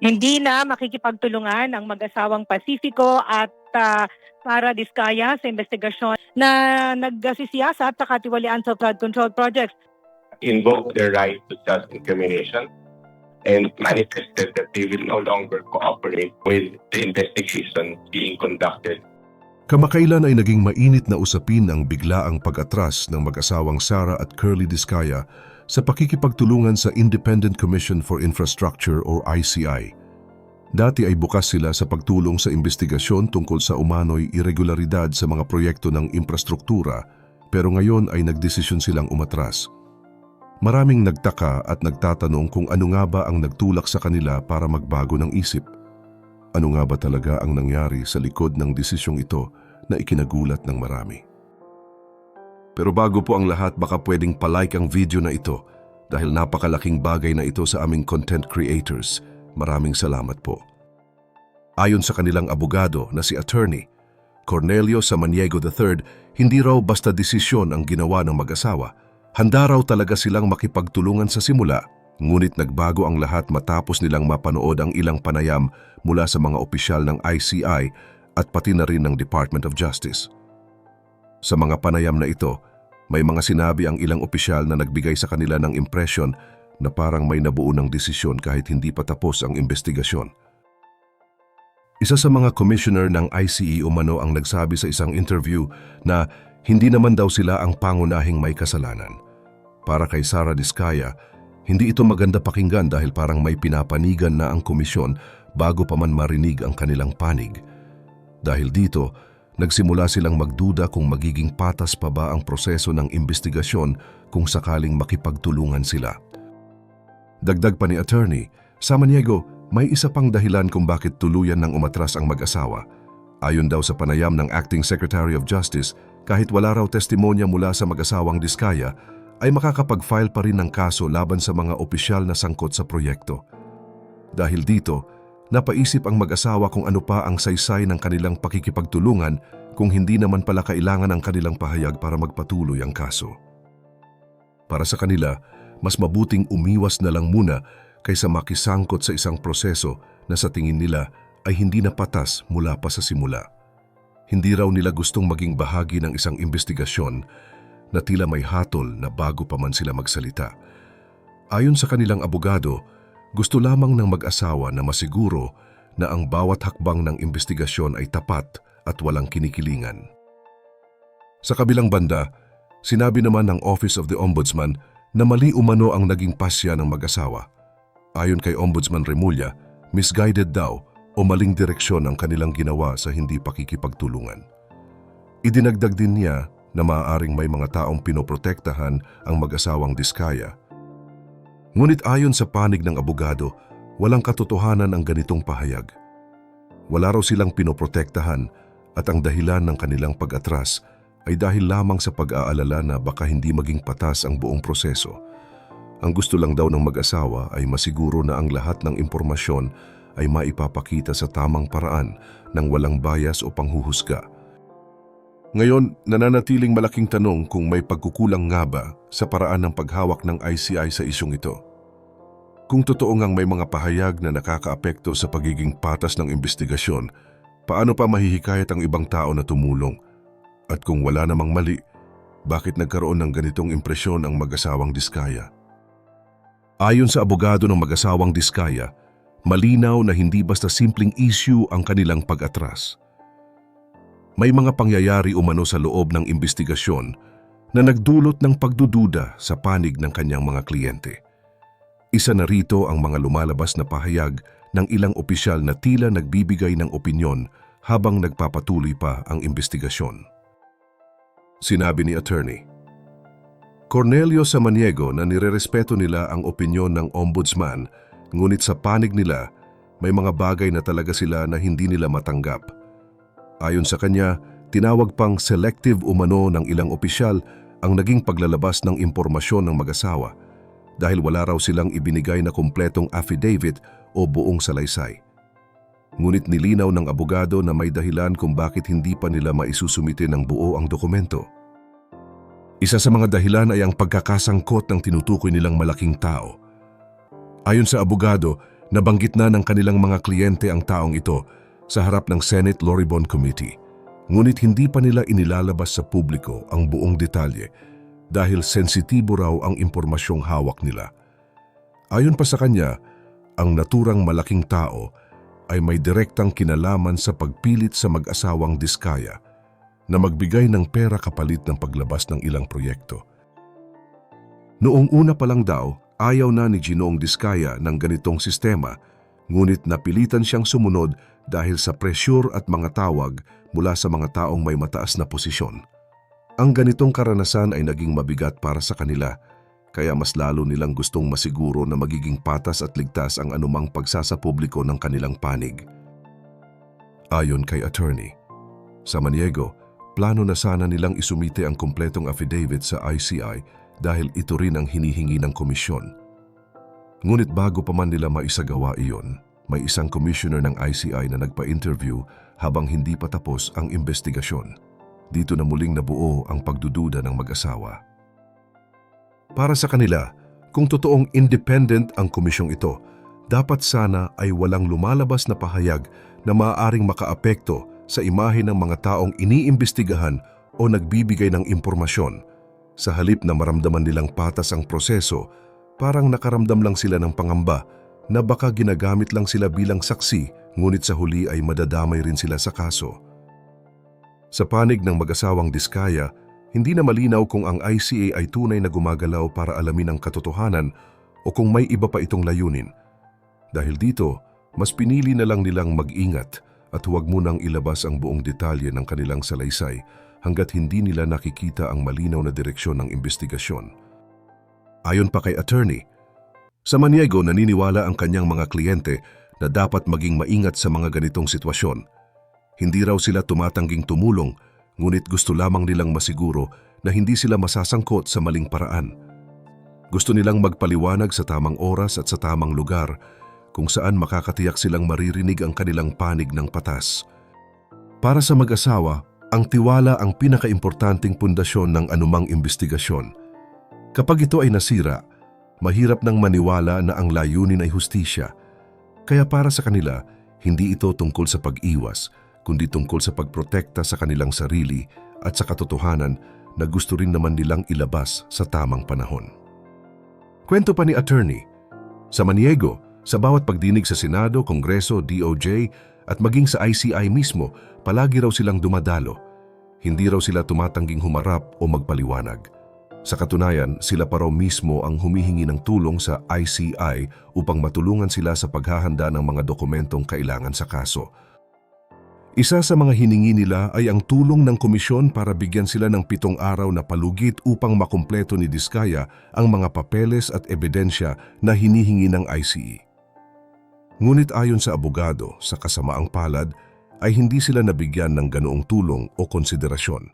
Hindi na makikipagtulungan ang mag-asawang Pasifiko at ah, para diskaya sa investigasyon na nagsisiyasat sa katiwalian sa flood control projects. invoke their right to self-incrimination and manifested that they will no longer cooperate with the investigation being conducted. Kamakailan ay naging mainit na usapin ang biglaang pag-atras ng mag-asawang Sara at Curly Discaya sa pakikipagtulungan sa Independent Commission for Infrastructure or ICI. Dati ay bukas sila sa pagtulong sa investigasyon tungkol sa umano'y irregularidad sa mga proyekto ng infrastruktura pero ngayon ay nagdesisyon silang umatras. Maraming nagtaka at nagtatanong kung ano nga ba ang nagtulak sa kanila para magbago ng isip. Ano nga ba talaga ang nangyari sa likod ng desisyong ito na ikinagulat ng marami? Pero bago po ang lahat baka pwedeng palike ang video na ito dahil napakalaking bagay na ito sa aming content creators. Maraming salamat po. Ayon sa kanilang abogado na si attorney, Cornelio Samaniego III, hindi raw basta desisyon ang ginawa ng mag-asawa. Handa raw talaga silang makipagtulungan sa simula, ngunit nagbago ang lahat matapos nilang mapanood ang ilang panayam mula sa mga opisyal ng ICI at pati na rin ng Department of Justice. Sa mga panayam na ito, may mga sinabi ang ilang opisyal na nagbigay sa kanila ng impresyon na parang may nabuo ng desisyon kahit hindi pa tapos ang investigasyon. Isa sa mga commissioner ng ICE umano ang nagsabi sa isang interview na hindi naman daw sila ang pangunahing may kasalanan. Para kay Sara Diskaya, hindi ito maganda pakinggan dahil parang may pinapanigan na ang komisyon bago pa man marinig ang kanilang panig. Dahil dito, nagsimula silang magduda kung magiging patas pa ba ang proseso ng investigasyon kung sakaling makipagtulungan sila. Dagdag pa ni attorney, Samaniego, may isa pang dahilan kung bakit tuluyan ng umatras ang mag-asawa. Ayon daw sa panayam ng Acting Secretary of Justice, kahit wala raw testimonya mula sa mag-asawang Diskaya, ay makakapag-file pa rin ng kaso laban sa mga opisyal na sangkot sa proyekto. Dahil dito, napaisip ang mag-asawa kung ano pa ang saysay ng kanilang pakikipagtulungan kung hindi naman pala kailangan ang kanilang pahayag para magpatuloy ang kaso. Para sa kanila, mas mabuting umiwas na lang muna kaysa makisangkot sa isang proseso na sa tingin nila ay hindi na patas mula pa sa simula. Hindi raw nila gustong maging bahagi ng isang investigasyon na tila may hatol na bago pa man sila magsalita. Ayon sa kanilang abogado, gusto lamang ng mag-asawa na masiguro na ang bawat hakbang ng investigasyon ay tapat at walang kinikilingan. Sa kabilang banda, sinabi naman ng Office of the Ombudsman na mali umano ang naging pasya ng mag-asawa. Ayon kay Ombudsman Remulla, misguided daw o maling direksyon ang kanilang ginawa sa hindi pakikipagtulungan. Idinagdag din niya na maaaring may mga taong pinoprotektahan ang mag-asawang diskaya. Ngunit ayon sa panig ng abogado, walang katotohanan ang ganitong pahayag. Wala raw silang pinoprotektahan at ang dahilan ng kanilang pag-atras ay dahil lamang sa pag-aalala na baka hindi maging patas ang buong proseso. Ang gusto lang daw ng mag-asawa ay masiguro na ang lahat ng impormasyon ay maipapakita sa tamang paraan ng walang bias o panghuhusga. Ngayon, nananatiling malaking tanong kung may pagkukulang nga ba sa paraan ng paghawak ng ICI sa isyong ito. Kung totoo ngang may mga pahayag na nakakaapekto sa pagiging patas ng investigasyon, paano pa mahihikayat ang ibang tao na tumulong? At kung wala namang mali, bakit nagkaroon ng ganitong impresyon ang mag-asawang diskaya? Ayon sa abogado ng mag-asawang diskaya, malinaw na hindi basta simpleng issue ang kanilang pag-atras. May mga pangyayari umano sa loob ng investigasyon na nagdulot ng pagdududa sa panig ng kanyang mga kliyente. Isa na rito ang mga lumalabas na pahayag ng ilang opisyal na tila nagbibigay ng opinyon habang nagpapatuloy pa ang investigasyon. Sinabi ni attorney, Cornelio Samaniego na nirerespeto nila ang opinyon ng ombudsman ngunit sa panig nila may mga bagay na talaga sila na hindi nila matanggap. Ayon sa kanya, tinawag pang selective umano ng ilang opisyal ang naging paglalabas ng impormasyon ng mag-asawa dahil wala raw silang ibinigay na kumpletong affidavit o buong salaysay. Ngunit nilinaw ng abogado na may dahilan kung bakit hindi pa nila maisusumite ng buo ang dokumento. Isa sa mga dahilan ay ang pagkakasangkot ng tinutukoy nilang malaking tao. Ayon sa abogado, Nabanggit na ng kanilang mga kliyente ang taong ito sa harap ng Senate Loribon Committee. Ngunit hindi pa nila inilalabas sa publiko ang buong detalye dahil sensitibo raw ang impormasyong hawak nila. Ayon pa sa kanya, ang naturang malaking tao ay may direktang kinalaman sa pagpilit sa mag-asawang diskaya na magbigay ng pera kapalit ng paglabas ng ilang proyekto. Noong una pa lang daw, ayaw na ni Ginoong Diskaya ng ganitong sistema, ngunit napilitan siyang sumunod dahil sa presyur at mga tawag mula sa mga taong may mataas na posisyon. Ang ganitong karanasan ay naging mabigat para sa kanila, kaya mas lalo nilang gustong masiguro na magiging patas at ligtas ang anumang pagsasapubliko ng kanilang panig. Ayon kay attorney, sa Maniego, plano na sana nilang isumite ang kumpletong affidavit sa ICI dahil ito rin ang hinihingi ng komisyon. Ngunit bago pa man nila maisagawa iyon, may isang commissioner ng ICI na nagpa-interview habang hindi pa tapos ang investigasyon. Dito na muling nabuo ang pagdududa ng mag-asawa. Para sa kanila, kung totoong independent ang komisyong ito, dapat sana ay walang lumalabas na pahayag na maaaring makaapekto sa imahe ng mga taong iniimbestigahan o nagbibigay ng impormasyon. Sa halip na maramdaman nilang patas ang proseso, parang nakaramdam lang sila ng pangamba na baka ginagamit lang sila bilang saksi ngunit sa huli ay madadamay rin sila sa kaso. Sa panig ng mag-asawang diskaya, hindi na malinaw kung ang ICA ay tunay na gumagalaw para alamin ang katotohanan o kung may iba pa itong layunin. Dahil dito, mas pinili na lang nilang mag-ingat at huwag munang ilabas ang buong detalye ng kanilang salaysay hanggat hindi nila nakikita ang malinaw na direksyon ng investigasyon. Ayon pa kay attorney, sa Maniego naniniwala ang kanyang mga kliyente na dapat maging maingat sa mga ganitong sitwasyon. Hindi raw sila tumatangging tumulong, ngunit gusto lamang nilang masiguro na hindi sila masasangkot sa maling paraan. Gusto nilang magpaliwanag sa tamang oras at sa tamang lugar kung saan makakatiyak silang maririnig ang kanilang panig ng patas. Para sa mag-asawa, ang tiwala ang pinakaimportanteng pundasyon ng anumang investigasyon. Kapag ito ay nasira, mahirap nang maniwala na ang layunin ay hustisya. Kaya para sa kanila, hindi ito tungkol sa pag-iwas, kundi tungkol sa pagprotekta sa kanilang sarili at sa katotohanan na gusto rin naman nilang ilabas sa tamang panahon. Kwento pa ni attorney, sa Maniego, sa bawat pagdinig sa Senado, Kongreso, DOJ at maging sa ICI mismo, palagi raw silang dumadalo. Hindi raw sila tumatangging humarap o magpaliwanag. Sa katunayan, sila pa raw mismo ang humihingi ng tulong sa ICI upang matulungan sila sa paghahanda ng mga dokumentong kailangan sa kaso. Isa sa mga hiningi nila ay ang tulong ng komisyon para bigyan sila ng pitong araw na palugit upang makumpleto ni Diskaya ang mga papeles at ebidensya na hinihingi ng ICE. Ngunit ayon sa abogado, sa kasamaang palad, ay hindi sila nabigyan ng ganoong tulong o konsiderasyon.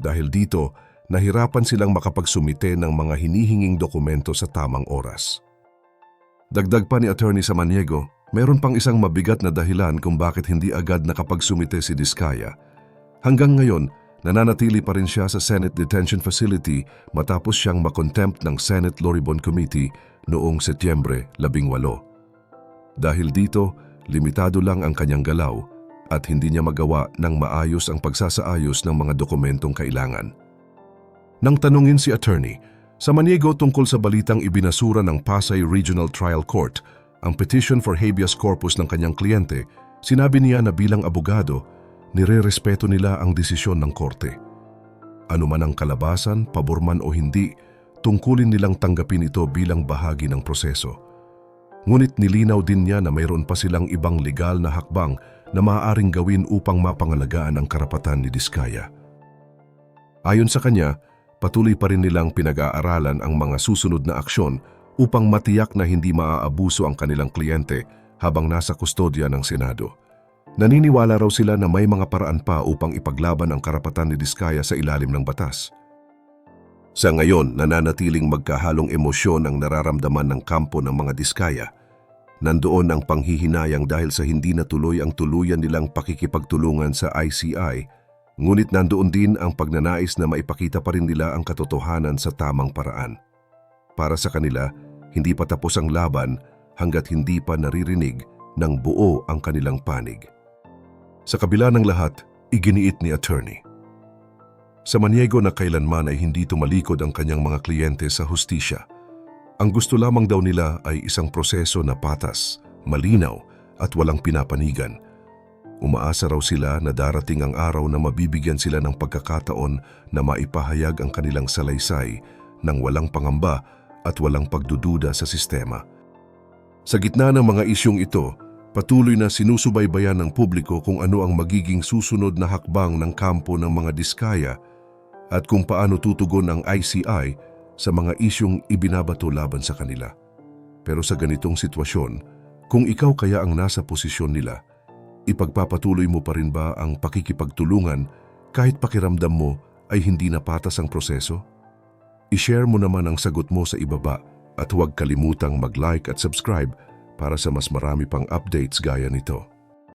Dahil dito, nahirapan silang makapagsumite ng mga hinihinging dokumento sa tamang oras. Dagdag pa ni Attorney Samaniego, meron pang isang mabigat na dahilan kung bakit hindi agad nakapagsumite si Diskaya. Hanggang ngayon, nananatili pa rin siya sa Senate Detention Facility matapos siyang makontempt ng Senate Loribon Committee noong Setyembre 18. Dahil dito, limitado lang ang kanyang galaw at hindi niya magawa ng maayos ang pagsasaayos ng mga dokumentong kailangan. Nang tanungin si attorney, sa Maniego tungkol sa balitang ibinasura ng Pasay Regional Trial Court ang petition for habeas corpus ng kanyang kliyente, sinabi niya na bilang abogado, nire-respeto nila ang desisyon ng korte. Ano man ang kalabasan, paborman o hindi, tungkulin nilang tanggapin ito bilang bahagi ng proseso. Ngunit nilinaw din niya na mayroon pa silang ibang legal na hakbang na maaaring gawin upang mapangalagaan ang karapatan ni Diskaya. Ayon sa kanya, patuloy pa rin nilang pinag-aaralan ang mga susunod na aksyon upang matiyak na hindi maaabuso ang kanilang kliyente habang nasa kustodya ng Senado. Naniniwala raw sila na may mga paraan pa upang ipaglaban ang karapatan ni Diskaya sa ilalim ng batas. Sa ngayon, nananatiling magkahalong emosyon ang nararamdaman ng kampo ng mga Diskaya. Nandoon ang panghihinayang dahil sa hindi natuloy ang tuluyan nilang pakikipagtulungan sa ICI Ngunit nandoon din ang pagnanais na maipakita pa rin nila ang katotohanan sa tamang paraan. Para sa kanila, hindi pa tapos ang laban hanggat hindi pa naririnig ng buo ang kanilang panig. Sa kabila ng lahat, iginiit ni attorney. Sa Maniego na kailanman ay hindi tumalikod ang kanyang mga kliyente sa hustisya. Ang gusto lamang daw nila ay isang proseso na patas, malinaw at walang pinapanigan. Umaasa raw sila na darating ang araw na mabibigyan sila ng pagkakataon na maipahayag ang kanilang salaysay ng walang pangamba at walang pagdududa sa sistema. Sa gitna ng mga isyong ito, patuloy na sinusubaybayan ng publiko kung ano ang magiging susunod na hakbang ng kampo ng mga diskaya at kung paano tutugon ang ICI sa mga isyong ibinabato laban sa kanila. Pero sa ganitong sitwasyon, kung ikaw kaya ang nasa posisyon nila, ipagpapatuloy mo pa rin ba ang pakikipagtulungan kahit pakiramdam mo ay hindi na patas ang proseso? I-share mo naman ang sagot mo sa ibaba at huwag kalimutang mag-like at subscribe para sa mas marami pang updates gaya nito.